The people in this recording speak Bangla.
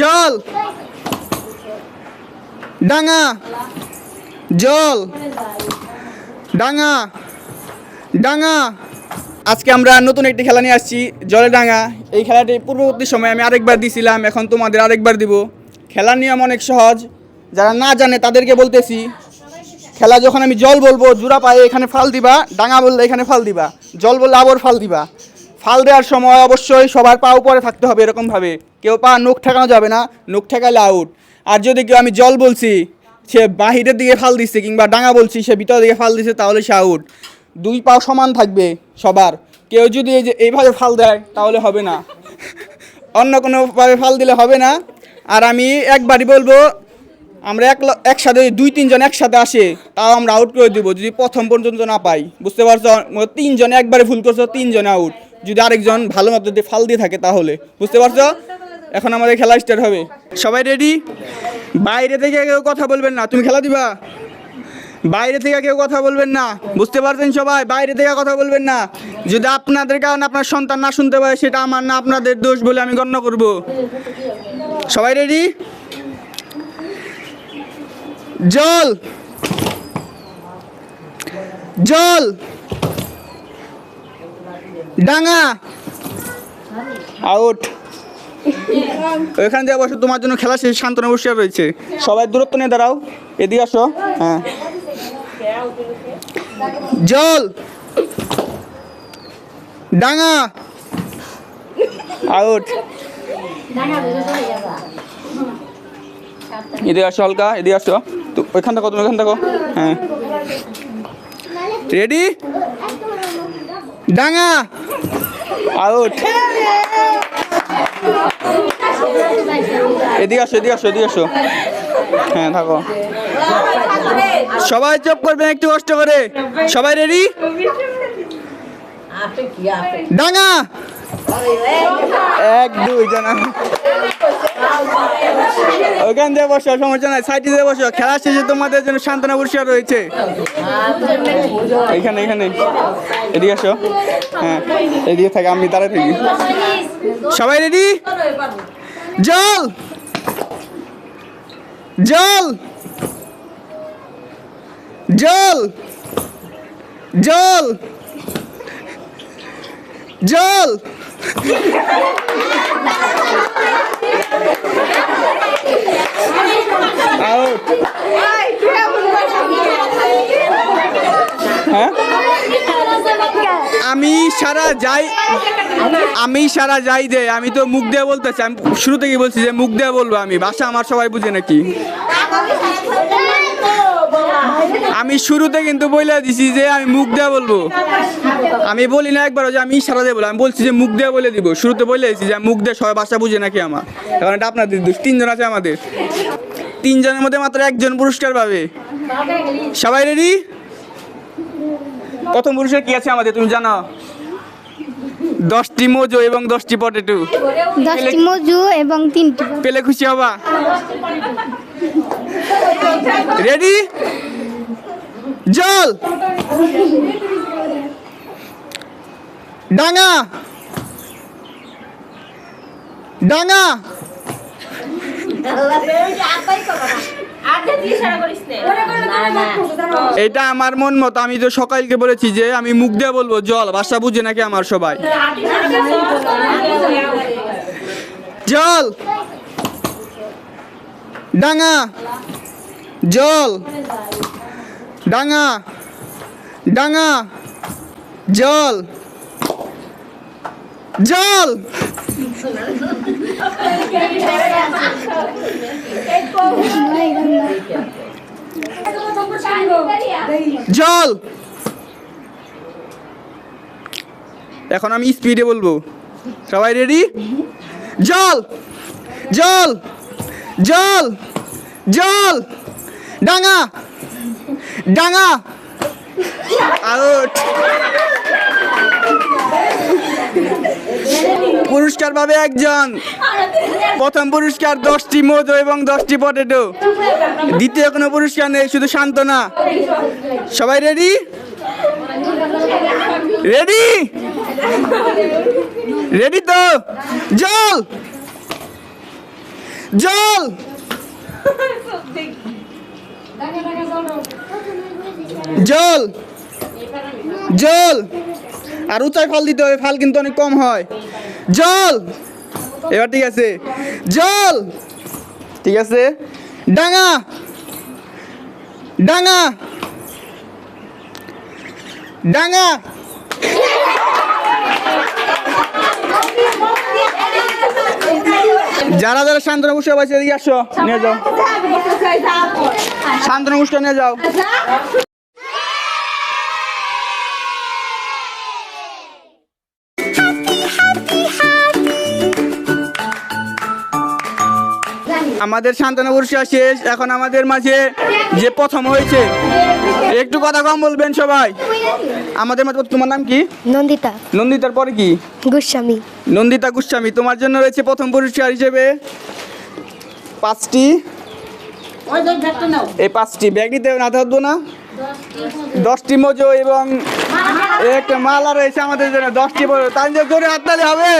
জল। ডাঙা। জল। ডাঙা। ডাঙা। আজকে আমরা নতুন একটি খেলা নিয়ে আসছি জলে ডাঙা। এই খেলাটি পূর্ববর্তী সময় আমি আরেকবার দিছিলাম, এখন তোমাদের আরেকবার দিব। খেলার নিয়ম অনেক সহজ, যারা না জানে তাদেরকে বলতেছি, খেলা যখন আমি জল বলব, জোড়া পায়ে এখানে ফাল দিবা, ডাঙা বললে এখানে ফাল দিবা, জল বললে আবার ফাল দিবা। ফাল দেওয়ার সময় অবশ্যই সবার পা উপরে থাকতে হবে এরকমভাবে। কেউ পা নখ ঠেকানো যাবে না নখ ঠেকালে আউট আর যদি কেউ আমি জল বলছি, সে বাহিরের দিকে ফাল দিচ্ছে কিংবা ডাঙা বলছি, সে ভিতরের দিকে ফাল দিচ্ছে, তাহলে সে আউট দুই পা সমান থাকবে সবার। কেউ যদি এই যে এইভাবে ফাল দেয়, তাহলে হবে না। অন্য কোনোভাবে ফাল দিলে হবে না। আর আমি একবারই বলব, আমরা এক একসাথে দুই, তিনজন একসাথে আসে, তাও আমরা আউট করে দেবো, যদি প্রথম পর্যন্ত না পাই। বুঝতে পারছ? তিনজনে একবারে ভুল করছ, তিনজন আউট যদি আরেকজন ভালো মতো যদি ফাল দিয়ে থাকে তাহলে, বুঝতে পারছ? এখন আমাদের খেলা স্টার্ট হবে। সবাই রেডি বাইরে থেকে কেউ কথা বলবেন না। তুমি খেলা দিবা? বাইরে থেকে কেউ কথা বলবেন না। বুঝতে পারছেন সবাই? বাইরে থেকে কথা বলবেন না। যদি আপনাদের কারণে আপনার সন্তান না শুনতে পারে সেটা আমার না আপনাদের দোষ বলে আমি গণ্য করব। সবাই রেডি জল! জল! ডাঙা। আউট ওইখান দিয়ে বসো, তোমার জন্য খেলা শেষ শান্তনা বসিয়া রয়েছে। সবাই দূরত্ব নিয়ে দাঁড়াও, এদিকে আসো হ্যাঁ। জল। ডাঙা। আউট এদিকে আসো হালকা, এদিকে আসো। তো, ওইখান থাকো, তুমি ওইখান থাকো হ্যাঁ। রেডি ডাঙা। আউট। এদিকে আসো এদিকে আসো এদিকে আসো। হ্যাঁ থাকো। সবাই চুপ করবেন একটু কষ্ট করে। সবাই রেডি ডাঙা। এক দুই জানা। ওখান দিয়ে বসো, সমস্যা নাই। সাইডে দিয়ে বসো। খেলা শেষে তোমাদের জন্য সান্ত্বনা পুরস্কার রয়েছে। এখানে এখানে এদিকে আসো। হ্যাঁ এদিকে থাকে, আমি দাঁড়ায় থাকি। সবাই রেডি জল! জল! জল! জল! জল আউট হ্যাঁ আমি সারা যাই আমি সারা যাই দে আমি তো মুখ দিয়ে বলতেছি। আমি শুরু থেকেই বলছি যে, মুখ দিয়ে বলব আমি। ভাষা আমার সবাই বুঝে নাকি? আমি শুরুতে কিন্তু বলে দিছি যে, আমি মুখ দিয়ে বলব। আমি বলি না একবার যে, আমি দিয়ে বলব আমি বলছি যে, মুখ দিয়ে বলে দিব। শুরুতে বলে দিছি যে, মুখ দিয়ে সবাই ভাষা বুঝে নাকি আমার? কারণ এটা আপনাদের তিনজন আছে আমাদের। তিনজনের মধ্যে মাত্র একজন পুরস্কার পাবে। সবাই রেডি প্রথম পুরুষের কি আছে আমাদের? তুমি জানো দশটি মোজো এবং দশটি পটেটো। দশটি মজু এবং তিনটি পেলে খুশি হবা? রেডি জল! ডাঙা! ডাঙা! এটা আমার মন মতো আমি তো সকালকে বলেছি যে আমি মুখ দিয়ে বলব জল ভাষা বুঝে নাকি আমার সবাই। জল! ডাঙা! জল! ডাঙা! ডাঙা! জল! জল! জল! এখন আমি স্পিডে বলব। সবাই রেডি জল! জল! জল! জল! ডাঙা! ডাঙা! আউট পুরস্কার পাবে একজন। প্রথম পুরস্কার দশটি মধু এবং দশটি পটেটো। দ্বিতীয় কোনো পুরস্কার নেই, শুধু সান্ত্বনা। সবাই রেডি রেডি রেডি তো? জল! জল! জল! জল! আর উঁচায় ফল দিতে হবে, ফল কিন্তু অনেক কম হয়। জল! এবার ঠিক আছে। জল! ঠিক আছে। ডাঙা! ডাঙা! ডাঙা! যারা যারা শান্তনু পুষ্প পাইছে, এদিকে আসো, নিয়ে যাও। শান্তনু পুষ্প নিয়ে যাও। আমাদের শান্তনু পুরস্কার শেষ। এখন আমাদের মাঝে যে প্রথম হয়েছে একটু কথা কম বলবেন সবাই। আমাদের মাঝে তোমার নাম কি? নন্দিতা। নন্দিতার পরে কি? গোস্বামী। নন্দিতা গোস্বামী তোমার জন্য রয়েছে প্রথম পুরস্কার হিসেবে। পাঁচটি। এই পাঁচটি। ব্যাগ নিতে না থাকব না। দশটি মজো এবং একটা মালা রয়েছে আমাদের জন্য। দশটি মজো। তাই জন্য জোরে হাততালি হবে।